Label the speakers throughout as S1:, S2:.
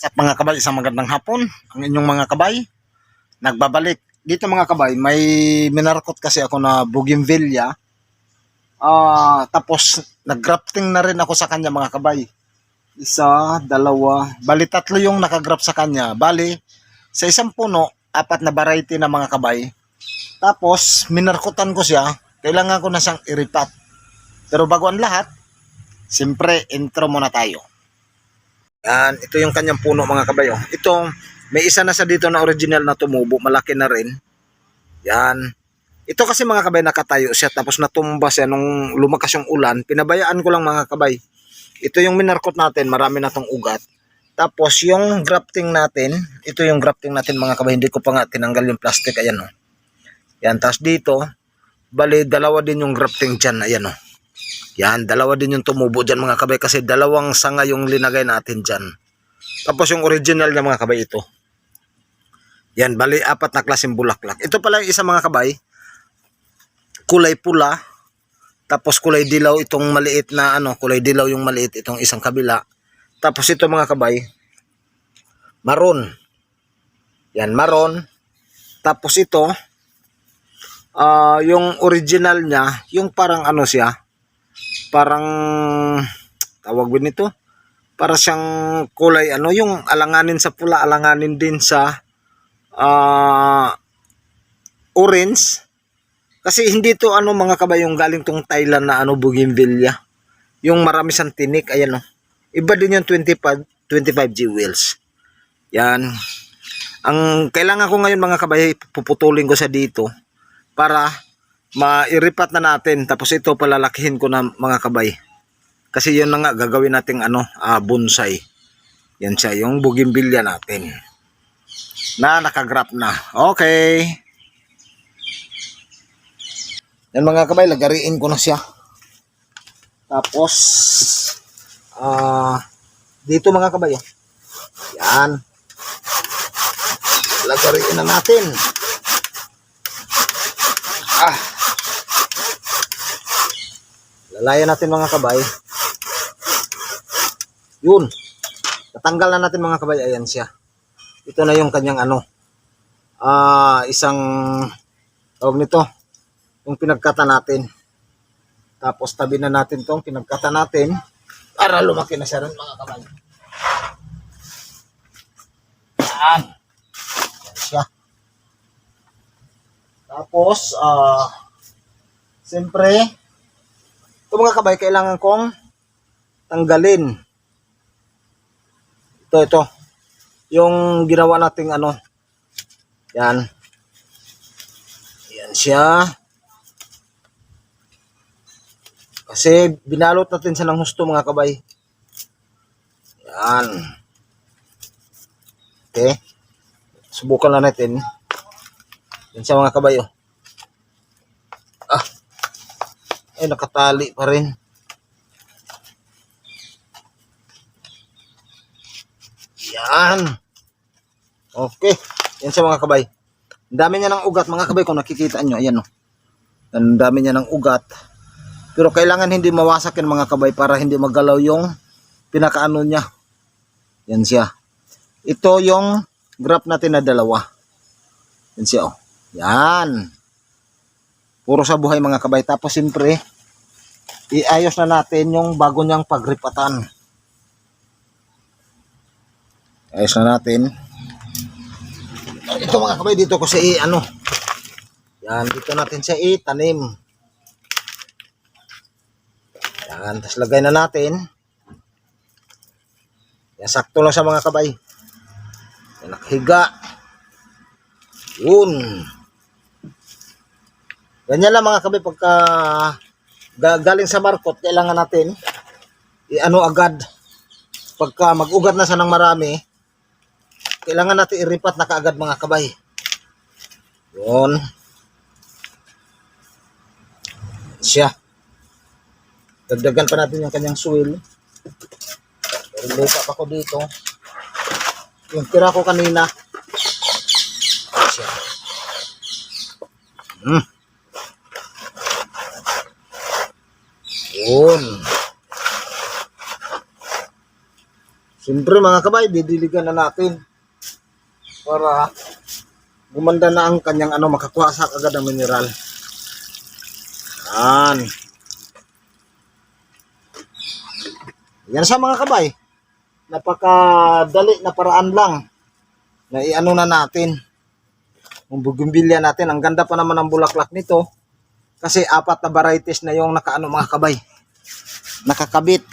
S1: Sa mga kabay, isang magandang hapon. Ang inyong mga kabay, nagbabalik. Dito mga kabay, may minarkot kasi ako na bougainvillea. Ah, tapos naggrafting na rin ako sa kanya mga kabay. Isa, dalawa, bali tatlo yung nakagrap sa kanya. Bali, sa isang puno, apat na variety na mga kabay. Tapos, minarkutan ko siya. Kailangan ko na siyang iripat. Pero bago ang lahat, siyempre, intro muna tayo. Yan, ito yung kanyang puno mga kabayo. Ito, may isa na sa dito na original na tumubo, malaki na rin. Yan. Ito kasi mga kabay nakatayo siya tapos natumba siya nung lumakas yung ulan. Pinabayaan ko lang mga kabay. Ito yung minarkot natin, marami na tong ugat. Tapos yung grafting natin, ito yung grafting natin mga kabay. Hindi ko pa nga tinanggal yung plastic, ayan o. Yan, tapos dito, bali dalawa din yung grafting dyan, ayan o. Yan, dalawa din yung tumubo dyan mga kabay kasi dalawang sanga yung linagay natin dyan. Tapos yung original niya mga kabay ito. Yan, bali apat na klaseng bulaklak. Ito pala yung isa mga kabay, kulay pula, tapos kulay dilaw itong maliit na ano, kulay dilaw yung maliit itong isang kabila. Tapos ito mga kabay, maroon. Yan, maroon. Tapos ito, ah yung original niya, yung parang ano siya, parang tawag ba nito? Para siyang kulay ano, yung alanganin sa pula, alanganin din sa ah orange. Kasi hindi to ano mga kabayong galing tong Thailand na ano bougainvillea. Yung marami siyang tinik, ayan oh. Iba din yung 25 25G wheels. Yan. Ang kailangan ko ngayon mga kabay, puputulin ko sa dito para mairipat na natin tapos ito palalakihin ko na mga kabay. Kasi yun na nga gagawin nating ano, ah, bonsai. Yan siya, yung bougainvillea natin. Na nakagrap na. Okay. Yan mga kabay, lagariin ko na siya. Tapos, ah, dito mga kabay, oh. Yan. Lagariin na natin. Ah. Lalayan natin mga kabay. Yun. Natanggal na natin mga kabay. Ayan siya. Ito na yung kanyang ano. Ah, isang tawag nito. Yung pinagkata natin. Tapos tabi na natin tong pinagkata natin para lumaki na siya rin mga kabay. Yan. Yan siya. Tapos, ah, siyempre, ito mga kabay, kailangan kong tanggalin. Ito, ito. Yung ginawa nating ano, yan. Yan siya. Kasi binalot natin siya ng husto mga kabay. Yan. Okay. Subukan na natin. Yan siya mga kabayo. Ah. Ay, nakatali pa rin. Yan. Okay. Yan siya mga kabay. Ang dami niya ng ugat mga kabay kung nakikita nyo. Ayan o. Ang dami niya ng ugat. Pero kailangan hindi mawasak yan mga kabay para hindi magalaw yung pinakaano niya. Yan siya. Ito yung graph natin na dalawa. Yan siya oh. Yan. Puro sa buhay mga kabay. Tapos siyempre, iayos na natin yung bago niyang pagripatan. Ayos na natin. Ito mga kabay, dito ko sa i, ano. Yan, dito natin siya itanim. Yan, tapos lagay na natin. Yan, sakto lang sa mga kabay. Yan, nakahiga. Yun. Ganyan lang mga kabay pagka ga- galing sa markot, kailangan natin i-ano agad. Pagka mag-ugat na siya ng marami, kailangan natin iripat na kaagad mga kabay. Yun. Siya. Dagdagan pa natin yung kanyang soil. Pero lupa pa ko dito. Yung tira ko kanina. Siya. Hmm. Yun. Siyempre mga kabay, didiligan na natin para gumanda na ang kanyang ano, makakuha sa agad ng mineral. Yan. Yan sa mga kabay. Napakadali na paraan lang na iano na natin. Yung bugimbilya natin, ang ganda pa naman ng bulaklak nito. Kasi apat na varieties na yung nakaano mga kabay. Nakakabit.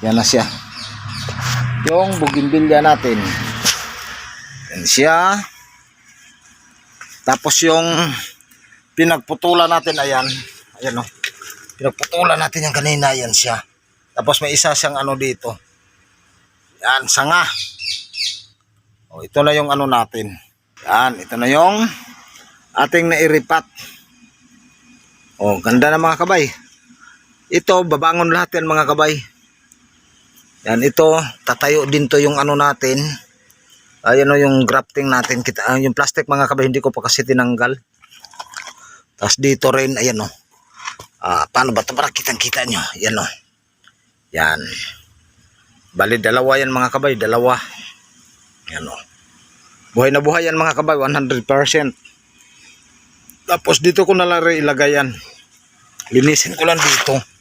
S1: Yan na siya. Yung bugimbilya natin. Yan siya. Tapos yung pinagputulan natin, ayan. Ayan o. Pinagputulan natin yung kanina, ayan siya. Tapos may isa siyang ano dito. Yan, sanga. O, ito na yung ano natin. Yan, ito na yung ating nairipat. O, ganda na mga kabay. Ito, babangon lahat yan mga kabay. Yan, ito, tatayo din to yung ano natin. Ayan o yung grafting natin. Kita, ah, yung plastic mga kabay, hindi ko pa kasi tinanggal. Tapos dito rin, ayan o. Ah, paano ba ito? Para kitang kita nyo. Yan o. Yan. Bali, dalawa yan mga kabay. Dalawa. Yan o. Buhay na buhay yan mga kabay. 100%. Tapos dito ko na lang ilagay yan. Linisin ko lang dito.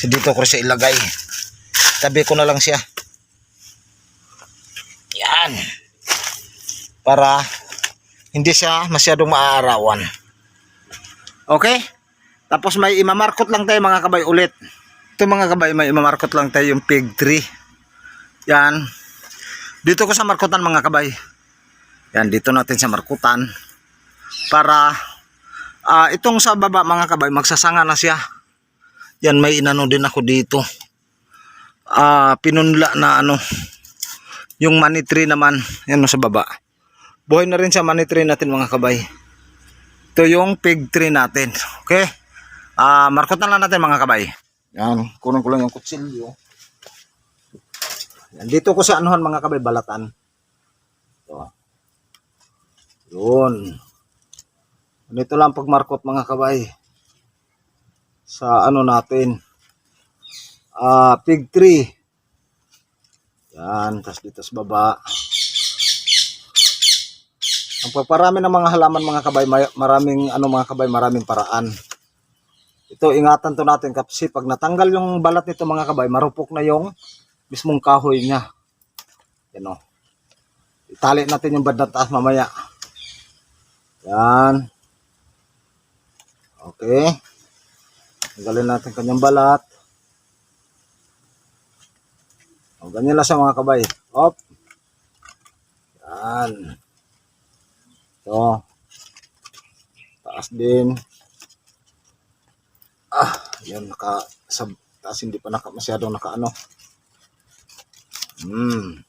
S1: Kasi dito ko siya ilagay. Tabi ko na lang siya. Yan. Para hindi siya masyadong maaarawan. Okay? Tapos may imamarkot lang tayo mga kabay ulit. Ito mga kabay, may imamarkot lang tayo yung pig tree. Yan. Dito ko sa markutan mga kabay. Yan, dito natin sa markutan. Para ah, itong sa baba mga kabay, magsasanga na siya. Yan, may inano din ako dito. Ah, pinunla na ano. Yung money tree naman, yan sa baba. Buhay na rin sa money tree natin mga kabay. Ito yung pig tree natin. Okay? Ah, markot na lang natin mga kabay. Yan, kunin ko lang yung kutsilyo. Yan, dito ko sa anuhan mga kabay, balatan. Ito. Yun. Ganito lang pagmarkot mga kabay. Sa ano natin. Ah, pig tree. Yan, tas dito sa baba. Ang pagparami ng mga halaman mga kabay, maraming ano mga kabay, maraming paraan. Ito ingatan to natin kasi pag natanggal yung balat nito mga kabay, marupok na yung mismong kahoy niya. Yan o. Itali natin yung bad na taas mamaya. Yan. Okay. Tanggalin natin kanyang balat. O, ganyan lang siya mga kabay. Op. Yan. Ito. Taas din. Ah, yan naka sa taas hindi pa naka masyadong naka ano. Hmm.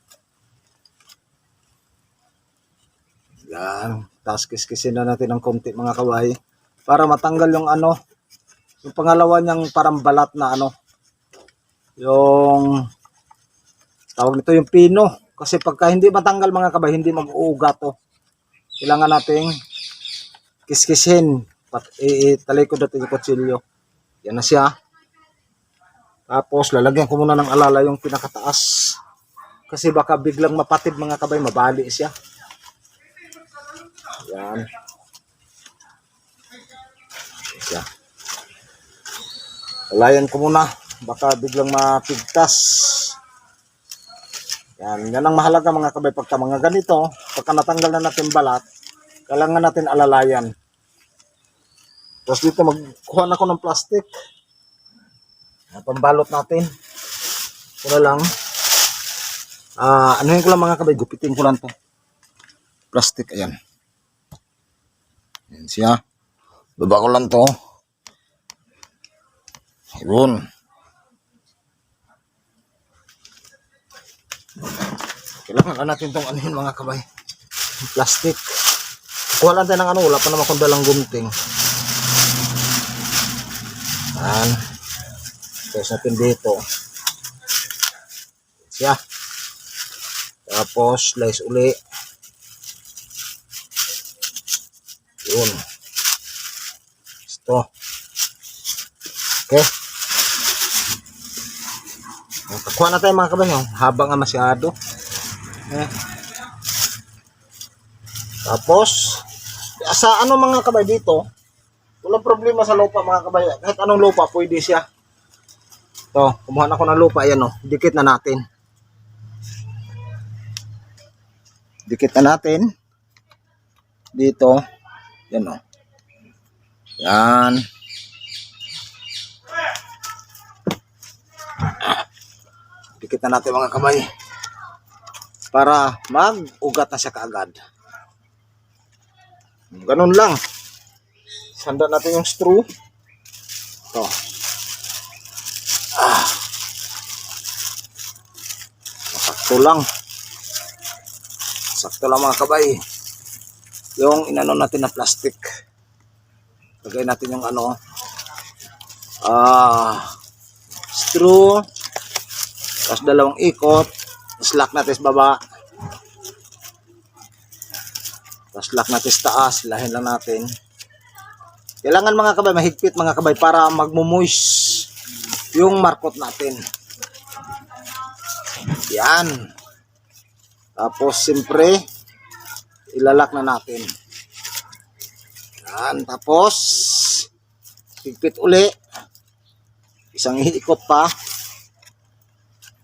S1: Yan. Tapos kiskisin na natin ng konti mga kaway para matanggal yung ano yung pangalawa niyang parang balat na ano yung tawag nito yung pino. Kasi pagka hindi matanggal mga kabay hindi mag-uuga to. Kailangan nating kiskisin. Pat italikod natin yung kutsilyo. Yan na siya. Tapos lalagyan ko muna ng alala yung pinakataas. Kasi baka biglang mapatid mga kabay mabali siya. Yan Alayan ko muna baka biglang mapigtas yan, yan ang mahalaga mga kabay pagka mga ganito, pagka natanggal na natin balat, kailangan natin alalayan. Tapos dito magkuha na ako ng plastic. Pambalot natin. Ito lang. Ah, ano ko lang mga kabay, gupitin ko lang to. Plastic, ayan. Ayan siya. Baba ko lang to. Ayun. Kailangan na natin itong anuhin mga kabay. Plastic. Kuha lang tayo ng ano, wala pa naman kung dalang gunting. Yan. Tapos natin dito. Siya. Tapos, slice uli. Yun. Ito. Okay. Kuha na tayo mga kabay. Oh. Haba nga masyado. Eh. Tapos, sa ano mga kabay dito, walang problema sa lupa mga kabay. Kahit anong lupa, pwede siya. To, kumuha na ako ng lupa. Ayan oh, dikit na natin. Dikit na natin. Dito. Yan oh. Yan. Dikit na natin mga kamay. Para mag-ugat na siya kaagad. Ganun lang. Sanda natin yung straw. Ito. Ah. Sakto lang. Sakto lang mga kabay. Yung inano natin na plastic. Lagay natin yung ano. Ah. Straw. Tapos dalawang ikot. Tapos lock natin sa baba. Tapos lock natin sa taas. Lahin lang natin. Kailangan mga kabay, mahigpit mga kabay para magmumoist yung markot natin. Yan. Tapos siyempre, ilalak na natin. Yan. Tapos, higpit uli. Isang ikot pa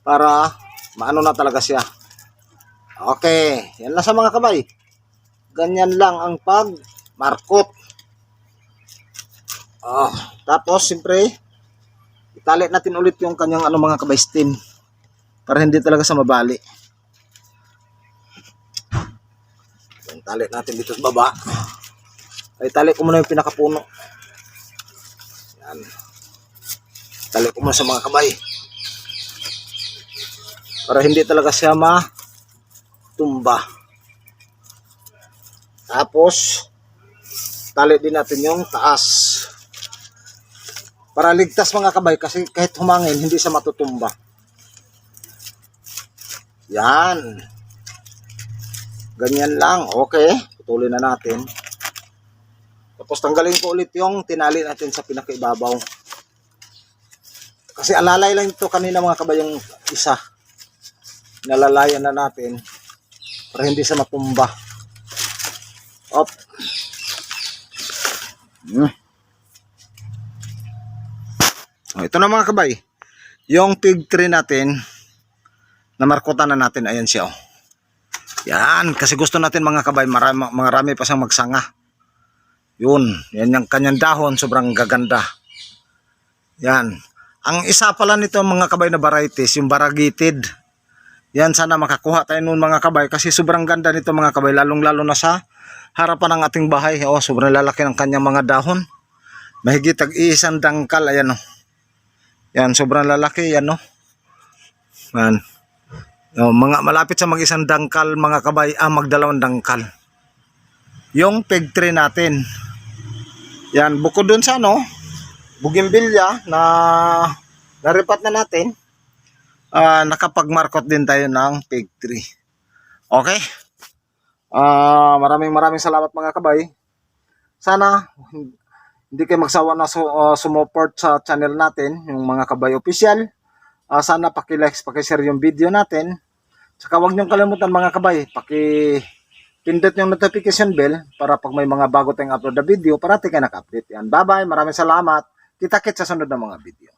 S1: para maano na talaga siya. Okay, yan lang sa mga kabay. Ganyan lang ang pag markot. Ah, tapos siyempre itali natin ulit yung kanyang ano mga kabay stem para hindi talaga sa mabali. Yan, tali natin dito sa baba. Ay, tali ko muna yung pinakapuno. Yan. Tali ko muna sa mga kabay para hindi talaga siya matumba. Tapos, tali din natin yung taas. Para ligtas mga kabay kasi kahit humangin, hindi siya matutumba. Yan. Ganyan lang. Okay. Putulin na natin. Tapos tanggalin ko ulit yung tinali natin sa pinakaibabaw. Kasi alalay lang ito kanina mga kabay yung isa nalalayan na natin para hindi siya matumba. Op. Hmm. Oh, ito na mga kabay. Yung pig tree natin, namarkutan na natin. Ayan siya. Oh. Yan. Kasi gusto natin mga kabay, marami, marami pa siyang magsanga. Yun. Yan yung kanyang dahon. Sobrang gaganda. Yan. Ang isa pala nito mga kabay na varieties, yung variegated. Yan sana makakuha tayo noon mga kabay kasi sobrang ganda nito mga kabay lalong lalo na sa harapan ng ating bahay. Oh, sobrang lalaki ng kanyang mga dahon. Mahigit tag isang dangkal ayan oh. Yan sobrang lalaki yan oh. Yan. Oh, mga malapit sa mag-isang dangkal mga kabay ah magdalawang dangkal. Yung peg tree natin. Yan bukod dun sa no bugimbilya na naripat na natin ah nakapag-markot din tayo ng pig tree. Okay? Ah, maraming maraming salamat mga kabay. Sana hindi kayo magsawa na su- ah, sumuport sa channel natin, yung mga kabay official. Ah, sana paki-like, paki-share yung video natin. Saka huwag niyong kalimutan mga kabay, paki pindot yung notification bell para pag may mga bago tayong upload na video, parati kayo naka-update yan. Bye-bye, maraming salamat. Kita-kits sa sunod na mga video.